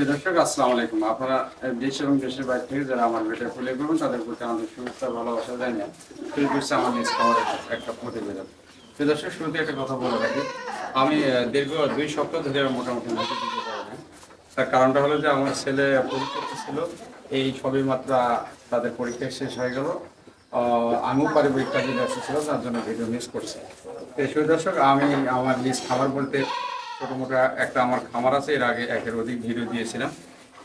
প্রিয় দর্শক, আসসালামু আলাইকুম। আপনারা দেশ এবং দেশের বাইরে থেকে যারা আমার ভিডিও ফুলে করবেন, তাদের প্রতি আমাদের শুভেচ্ছা, ভালোবাসা জানিয়ে শুরু করছে আমার নিজ খাবারের একটা প্রতিবেদন। প্রিয় দর্শক, শুরুতে একটা কথা বলে রাখি। আমি দীর্ঘ দুই সপ্তাহ ধরে মোটামুটি নজর দিতে তার কারণটা হলো যে, আমার ছেলে পরীক্ষা ছিল এই সবই মাত্রা তাদের পরীক্ষা শেষ হয়ে গেল। আমিও পারিবারিক কাজে ব্যস্ত ছিল তার জন্য ভিডিও মিস করছি। তো দর্শক, আমি আমার নিজ খাবার বলতে ছোটো মোটো একটা আমার খামার আছে, এর আগে একের অধিক ভিডিও দিয়েছিলাম।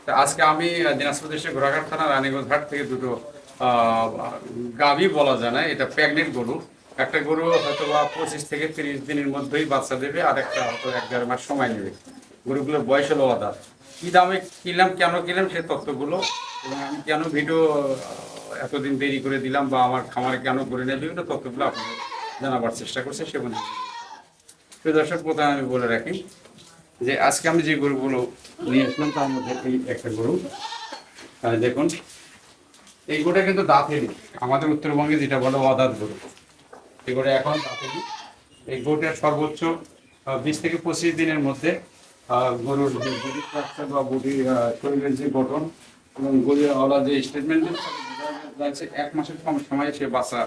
তো আজকে আমি দিনাজপুর দেশে ঘোড়াঘাট থানা রানীগঞ্জ ঘাট থেকে দুটো গাভি বলা যায় না, এটা প্রেগনেন্ট গরু। একটা গরু হয়তো বা পঁচিশ থেকে তিরিশ দিনের মধ্যেই বাচ্চা দেবে, আর একটা হয়তো এক দেড় মাস সময় নেবে। গরুগুলোর বয়স হলো আদার কী দামে কিনলাম, কেন কিনলাম সেই তথ্যগুলো, এবং আমি কেন ভিডিও এতদিন দেরি করে দিলাম বা আমার খামারে কেন করে নেই, বিভিন্ন তথ্যগুলো আপনাদের জানাবার চেষ্টা করছে, সে সেগুলো দর্শক, প্রথমে আমি বলে রাখি যে আজকে আমি যে গরুগুলো নিয়ে আসলাম, তার মধ্যে এই একটা গরু। দেখুন, এই গরুটা কিন্তু দাঁতেরই। আমাদের উত্তরবঙ্গে যেটা বলে অদাত গরু। এই গরু এখন দাঁতেরই। এই গরুটার সর্বোচ্চ বিশ থেকে পঁচিশ দিনের মধ্যে গরুর যে বডি স্ট্রাকচার বা বডি শরীরের যে গঠন এবং গরুর আলাদা যে স্টেটমেন্ট এক মাসের কম সময়ে সে বাচ্চা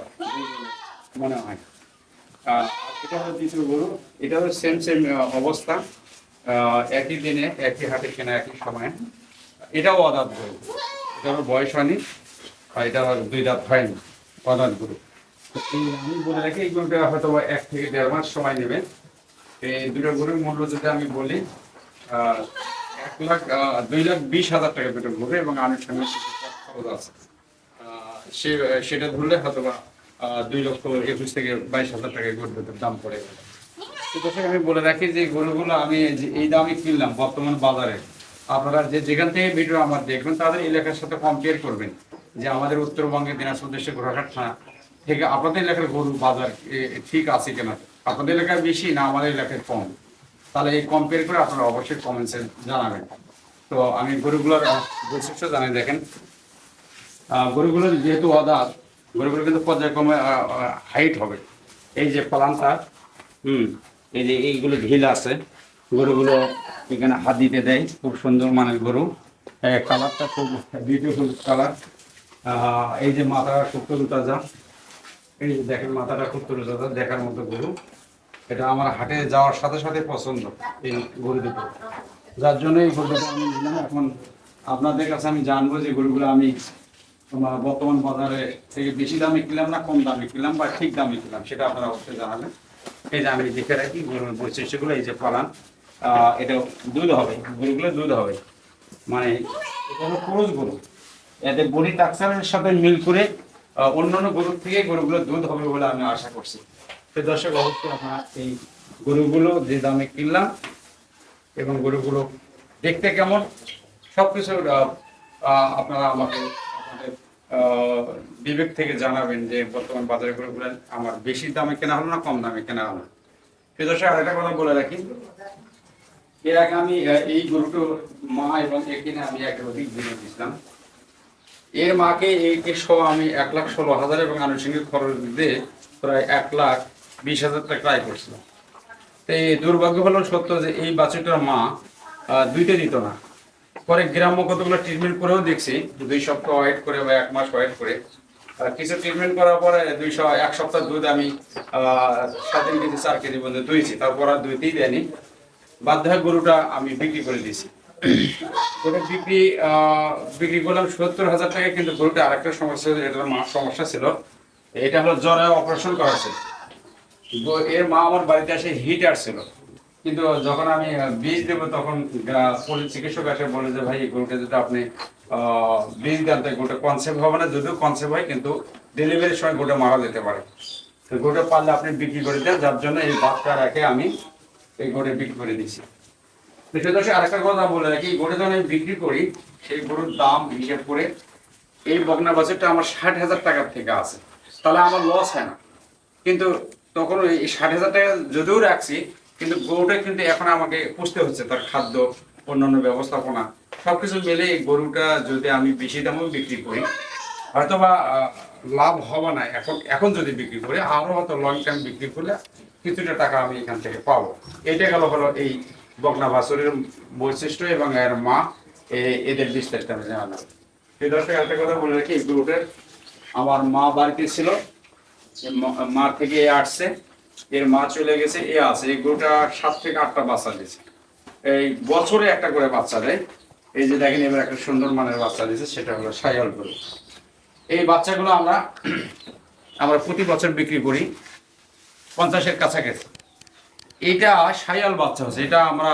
মনে হয়। এটা হলো দ্বিতীয় গরু। হলো সেম সেম অবস্থা। একই দিনে, একই হাটে কেনা, একই সময়ে। এটাও অদাত গরু। এটারও বয়স হয়নি, আর এটা দুই দাঁত হয়নি, অদাত গরু। আমি বলে রাখি, এই গরুটা হয়তো এক থেকে দেড় মাস সময় নেবে। এই দুটো গরুর মূল্য যদি আমি বলি এক লাখ দুই লাখ বিশ হাজার টাকা দুটো গরু এবং আনুষ্ঠানিক খরচ আছে সে, সেটা ধরলে হয়তো বা দুই লক্ষ একুশ থেকে বাইশ হাজার টাকা গরু দুটোর দাম পড়ে গেল। তো আমি বলে রাখি যে গরুগুলো আমি এই দামে কিনলাম বর্তমান বাজারে। আপনারা যে যেখান থেকে ভিডিও আমার দেখবেন তাদের এলাকার সাথে কম্পেয়ার করবেন যে আমাদের উত্তরবঙ্গের দিনাজপুর দেশে ঘোরাঘাট থানা থেকে আপনাদের এলাকার গরু বাজার ঠিক আছে কিনা? আপনাদের এলাকায় বেশি না আমাদের এলাকায় কম? তাহলে এই কম্পেয়ার করে আপনারা অবশ্যই কমেন্টসে জানাবেন। তো আমি গরুগুলোর বৈশিষ্ট্য জানাই দেখেন। আহ, গরুগুলো যেহেতু অদাত গরুগুলো কিন্তু পর্যায়ক্রমে হাইট হবে। এই যে পালানটা, হুম, এই যে এইগুলো ঢিল আছে, গরুগুলো এখানে হাত দিতে দেয়, খুব সুন্দর মানের গরু। কালারটা খুব বিউটিফুল কালার। এই যে মাথাটা খুব তরুতাজা। এই যে দেখেন, মাথাটা খুব তরুতাজা, দেখার মতো গরু। এটা আমার হাটে যাওয়ার সাথে সাথে পছন্দ, এই গরু দুটো। যার জন্য এই গরু দুটো আমি এখন আপনাদের কাছে আমি জানব যে গরুগুলো আমি তোমার বর্তমান বাজারে থেকে বেশি দামে কিনলাম না কম দামে কিনলাম বা ঠিক দামে কিনলাম সেটা আপনারা অবশ্যই জানাবেন। এই যে আমি দেখে রাখি গরুর বৈশিষ্ট্যগুলো এই যে আহ, এটা দুধ হবে গরুগুলো দুধ হবে। মানে এটা হলো পুরুষ গরু। এদের বডি টাকচারের সাথে মিল করে অন্যান্য গরুর থেকে গরুগুলো দুধ হবে বলে আমি আশা করছি। তো দর্শক অবশ্যই আপনারা এই গরুগুলো যে দামে কিনলাম এবং গরুগুলো দেখতে কেমন সব কিছু আপনারা আমাকে বিবেক থেকে জানাবেন যে বর্তমান বাজারে গরুগুলো আমার বেশি দামে কেনা হলো না, কম দামে কেনা হলো। প্রিয় দর্শক, আরেকটা কথা বলে রাখি। এর আগে আমি এই গরুটো মা এবং এখানে আমি এক অধিক দিনে দিয়েছিলাম। এর মাকে এইকে সহ আমি এক লাখ ষোলো হাজার এবং আনুষঙ্গিক খরচ দিয়ে প্রায় এক লাখ বিশ হাজার টাকা ক্রয় করছিলাম। তো এই দুর্ভাগ্য হলো সত্য যে এই বাচ্চাটার মা দুইটা দিত না। পরে গ্রাম্য কতগুলো ট্রিটমেন্ট করেও দেখছি দুই সপ্তাহ ওয়েট করে বা এক মাস ওয়েট করে। আহ, কিছু ট্রিটমেন্ট করার পরে দুইশো এক সপ্তাহ দুধ আমি সাত দিন কেজি চার কেজি পর্যন্ত দুইছি তারপর আর দুইতেই দেয়নি। বাধ্য গরুটা আমি বিক্রি করে দিয়েছি। গরু বিক্রি বিক্রি করলাম সত্তর হাজার টাকা কিন্তু গরুটা আরেকটা সমস্যা এটার মা সমস্যা ছিল। এটা হলো জ্বরে অপারেশন করা ছিল এর মা আমার বাড়িতে এসে হিট আসছিল কিন্তু যখন আমি বীজ দেবো তখন চিকিৎসক এসে বলে যে, ভাই এই গরুটা যদি আপনি বীজ দেন, তো গরুটা কনসেপ্ট হবে না, যদিও কনসেপ্ট হয়, কিন্তু ডেলিভারির সময় গরুটা মারা যেতে পারে। তো গরুটা পারলে আপনি বিক্রি করে দেন, যার জন্য এই বাচ্চা রেখে আমি এই গরুটা বিক্রি করে দিয়েছি। আরেকটা কথা বলে রাখি, এই যখন আমি বিক্রি করি, সেই গরুর দাম হিসেব করে এই বগনা বাজারটা আমার ষাট হাজার টাকার থেকে আছে। তাহলে আমার লস হয় না। কিন্তু তখন ওই ষাট হাজার টাকা যদিও রাখছি কিন্তু গরুটা কিন্তু এখন আমাকে পুষতে হচ্ছে, তার খাদ্য, অন্যান্য ব্যবস্থাপনা, সবকিছু মিলে এই গরুটা যদি আমি বেশি দামেও বিক্রি করি হয়তো বা লাভ হবে না, এখন এখন যদি বিক্রি করি, আরও হয়তো লং টাইম বিক্রি করলে কিছুটা টাকা আমি এখান থেকে পাবো। এটা গেল হলো এই বকনা বাছুরের বৈশিষ্ট্য এবং এর মা এদের বিস্তারিত আমি জানালাম। সেই দর্শক, একটা কথা বলে রাখি, এই গরুটার আমার মা বাড়িতে ছিল এ মা- মা থেকে আসছে। এর মা চলে গেছে, এ আছে। এই গরুটা সাত থেকে আটটা বাচ্চা দিয়েছে। এই বছরে একটা করে বাচ্চা দেয়। এই যে দেখেন, এবার একটা সুন্দর মানের বাচ্চা দিয়েছে, সেটা হলো সাইয়াল গরু। এই বাচ্চাগুলো আমরা আমরা প্রতি বছর বিক্রি করি। পঞ্চাশের কাছাকাছি। এটা সাইয়াল বাচ্চা হচ্ছে। এটা আমরা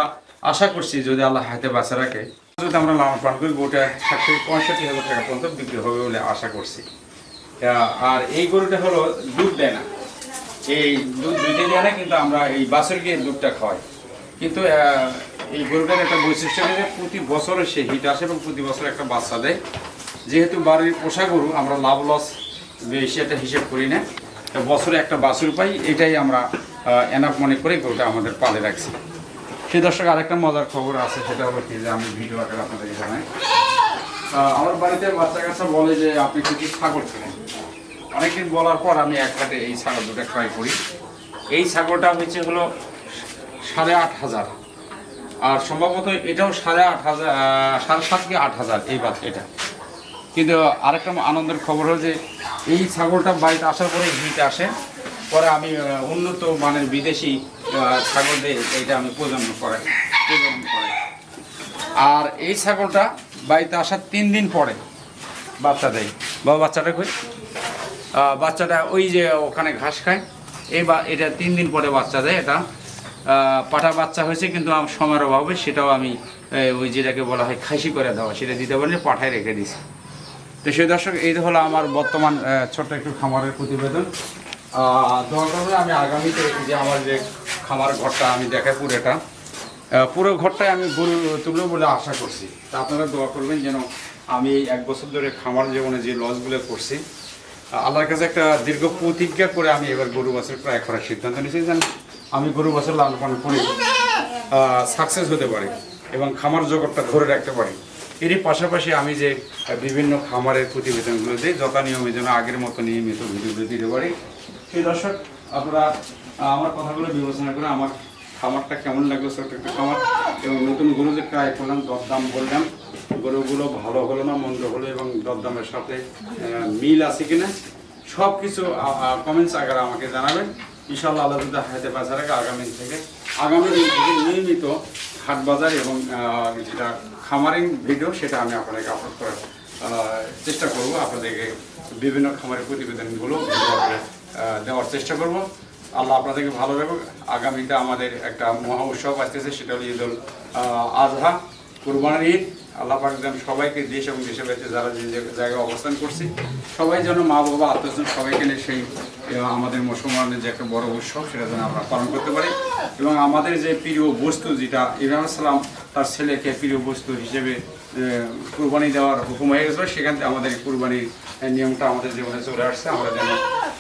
আশা করছি যদি আল্লাহ হাতে বাচ্চা রাখে, যদি আমরা লালন পালন করি, গোটা ষাট থেকে পঁয়ষট্টি হাজার টাকা পর্যন্ত বিক্রি হবে বলে আশা করছি। আর এই গরুটা হলো দুধ দেয় না। এই দুধ দুইটা দেয় না কিন্তু আমরা এই বাছরকে দুধটা খাওয়াই। কিন্তু এই গরুটার একটা বৈশিষ্ট্য যে প্রতি বছর সে হিট আসে এবং প্রতি বছর একটা বাচ্চা দেয়। যেহেতু বাড়ির পোষা গরু, আমরা লাভ লস বেশি একটা হিসেব করি না। তো বছরে একটা বাছুর পাই, এটাই আমরা এনাফ মনে করে গরুটা আমাদের পালে রাখছি। সেই দর্শক, আরেকটা মজার খবর আছে, সেটা হলো কি যে আমি ভিডিও আকারে আপনাদেরকে জানাই। আমার বাড়িতে বাচ্চা কাচ্চা বলে যে আপনি কিছু ছাগল কিনেন। অনেকদিন বলার পর আমি এক এই ছাগল দুটো ক্রয় করি। এই ছাগলটা হচ্ছে হলো সাড়ে আট হাজার। আর সম্ভবত এটাও সাড়ে আট হাজার সাড়ে সাত কি আট হাজার এই বাচ্চা এটা। কিন্তু আরেকটা আনন্দের খবর হলো যে এই ছাগলটা বাড়িতে আসার পরে হিট আসে। পরে আমি উন্নত মানের বিদেশি ছাগল দিয়ে এইটা আমি প্রজন্ম করাই প্রজন্ম করাই। আর এই ছাগলটা বাড়িতে আসার তিন দিন পরে বাচ্চা দেয়। বাবা, বাচ্চাটা কই? বাচ্চাটা ওই যে ওখানে ঘাস খায়। এই বা এটা তিন দিন পরে বাচ্চা দেয় এটা। পাটা বাচ্চা হয়েছে কিন্তু আমার সময়ের অভাবে সেটাও আমি ওই যেটাকে বলা হয় খাসি করে দেওয়া, সেটা দিতে পারিনি, পাঠায় রেখে দিছি তো সেই দর্শক, এই হলো আমার বর্তমান ছোট্ট একটু খামারের প্রতিবেদন। করবে আমি আগামীতে যে আমার যে খামার ঘরটা, আমি দেখাই পুরোটা পুরো ঘরটাই আমি গরু তুলব বলে আশা করছি। তা আপনারা দোয়া করবেন যেন আমি এক বছর ধরে খামার জীবনে যে লসগুলো করছি আল্লাহর কাছে একটা দীর্ঘ প্রতিজ্ঞা করে আমি এবার গরু বছর প্রায় করার সিদ্ধান্ত নিয়েছি যেন আমি গরু বছর লালন পালন করে সাকসেস হতে পারি এবং খামার জগৎটা ধরে রাখতে পারি। এরই পাশাপাশি আমি যে বিভিন্ন খামারের প্রতিবেদনগুলো দিই যথানিয়মে যেন আগের মতো নিয়মিত ভিডিওগুলো দিতে পারি। সেই দর্শক, আপনারা আমার কথাগুলো বিবেচনা করে আমার খামারটা কেমন লাগল ছোট্ট একটা খামার এবং নতুন গরু যে ক্রয় করলাম, দরদাম বললাম গরুগুলো ভালো হলো না মন্দ হলো এবং দরদামের সাথে মিল আছে কিনা সব কিছু কমেন্টস আকারে আমাকে জানাবেন। ইনশাল্লাহ আল্লাহ যদি হাতে বাজার আগে আগামী থেকে আগামী দিন থেকে নিয়মিত হাট বাজার এবং যেটা খামারিং ভিডিও সেটা আমি আপনাকে আপলোড করার চেষ্টা করব। আপনাদেরকে বিভিন্ন খামারের প্রতিবেদনগুলো দেওয়ার চেষ্টা করব। আল্লাহ আপনাদেরকে ভালো রাখুক। আগামীতে আমাদের একটা মহা উৎসব আসতেছে সেটা হলো ঈদুল আহ, আজহা কুরবানির ঈদ। আল্লাহ পাক যেন সবাইকে দেশ এবং দেশের বাইরে যারা যে জায়গায় অবস্থান করছি, সবাই যেন মা, বাবা, আত্মীয়স্বজন সবাইকে নিয়ে সেই আমাদের মুসলমানের যে একটা বড় উৎসব সেটা যেন আমরা পালন করতে পারি। এবং আমাদের যে প্রিয় বস্তু যেটা, ইব্রাহিম সালাম তার ছেলেকে প্রিয় বস্তু হিসেবে কুরবানি দেওয়ার হুকুম হয়ে গেছিল, সেখান থেকে আমাদের কুরবানির নিয়মটা আমাদের জীবনে চলে আসছে। আমরা যেন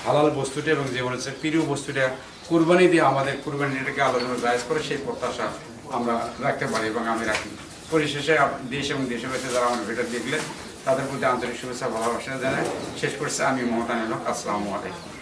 হালাল বস্তুটা এবং বলেছে প্রিয় বস্তুটা কুরবানি দিয়ে আমাদের কুরবানিটাকে আলোচনা জায়জ করে, সেই প্রত্যাশা আমরা রাখতে পারি এবং আমি রাখি। পরিশেষে দেশ এবং দেশের বাইরে যারা আমার ভিডিও দেখলেন, তাদের প্রতি আন্তরিক শুভেচ্ছা ভালোবাসা জানাই। শেষ করছে আমি মমতা নিলক আসসালামু আলাইকুম।